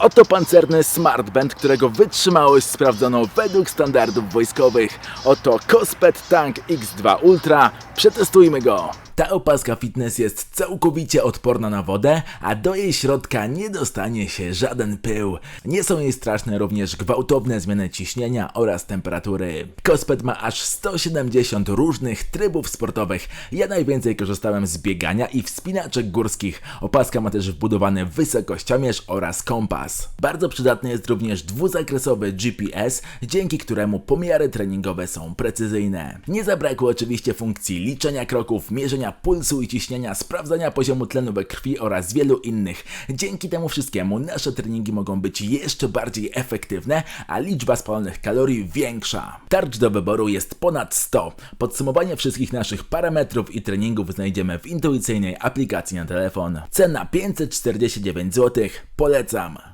Oto pancerny Smartband, którego wytrzymałość sprawdzono według standardów wojskowych. Oto Cospet Tank X2 Ultra. Przetestujmy go. Ta opaska fitness jest całkowicie odporna na wodę, a do jej środka nie dostanie się żaden pył. Nie są jej straszne również gwałtowne zmiany ciśnienia oraz temperatury. Cospet ma aż 170 różnych trybów sportowych. Ja najwięcej korzystałem z biegania i wspinaczek górskich. Opaska ma też wbudowany wysokościomierz oraz kompas. Bardzo przydatny jest również dwuzakresowy GPS, dzięki któremu pomiary treningowe są precyzyjne. Nie zabrakło oczywiście funkcji liczenia kroków, mierzenia pulsu i ciśnienia, sprawdzania poziomu tlenu we krwi oraz wielu innych. Dzięki temu wszystkiemu nasze treningi mogą być jeszcze bardziej efektywne, a liczba spalonych kalorii większa. Tarcz do wyboru jest ponad 100. Podsumowanie wszystkich naszych parametrów i treningów znajdziemy w intuicyjnej aplikacji na telefon. Cena 549 zł. Polecam.